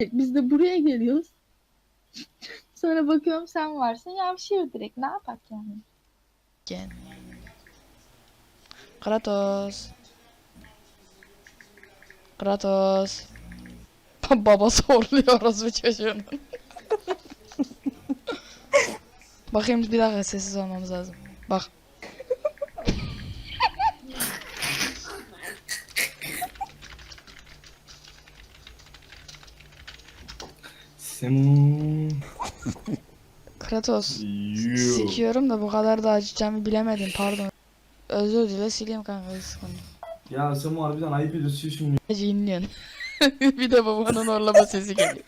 Biz de buraya geliyoruz. Sonra bakıyorum sen varsın yavşıyor direkt. Ne yapak yani? Gel. Kratos. Kratos. Babası horluyor orospu çocuğunun. Bakayım bir dakika sessiz olmamız lazım. Bak. Semu. Kratos. Sikiyorum da bu kadar da acıtacağımı bilemedim pardon. Özür dile sileyim kanka sıkıntı. Ya Semu harbiden ayıp ediyorsun şimdi. Acı inliyorsun. bir de babanın orlama sesi geliyor.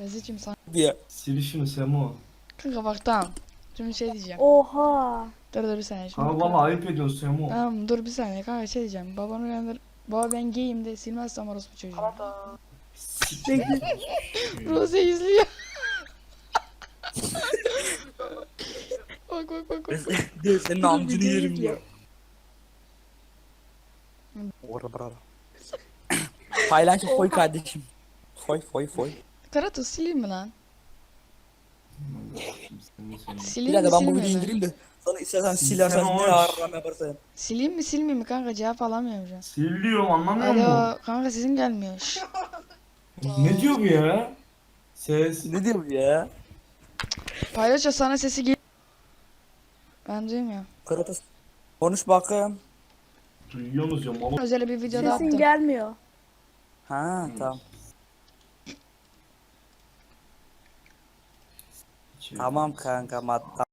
Rezicim sana. diye. Sil şunu Semu. Kanka bak tamam. Şimdi şey diyeceğim. Oha. Dur dur bir saniye. Şimdi Kanka valla ayıp ediyorsun Semu. Tamam dur bir saniye kanka şey diyeceğim. Babanı uyandır. Baba ben giyeyim de silmezsem orospu çocuğu. Rose izliyor. Bak bak bak bak. Diyor senin amcını yerim ya. Ora bravo. Paylaş koy kardeşim. Koy koy koy. Kratos sileyim mi lan? Sileyim Bir mi ben bu silmeyeyim videoyu mi? indireyim de. Sonra istersen silersen Sen ne hoş. ağırlam yaparsan. Sileyim mi silmeyeyim mi kanka cevap alamıyorum şu an. Sil diyorum anlamıyor musun? Alo kanka sesin gelmiyor. Şşş. Ne diyor bu ya? Ses. Ne diyor bu ya? Paylaş sana sesi gel. Ben duymuyorum. Kratos. Konuş bakayım. Duyuyorsunuz ya malı. Özel bir videoda Sesin attım. gelmiyor. Ha tamam. Tamam kanka madda.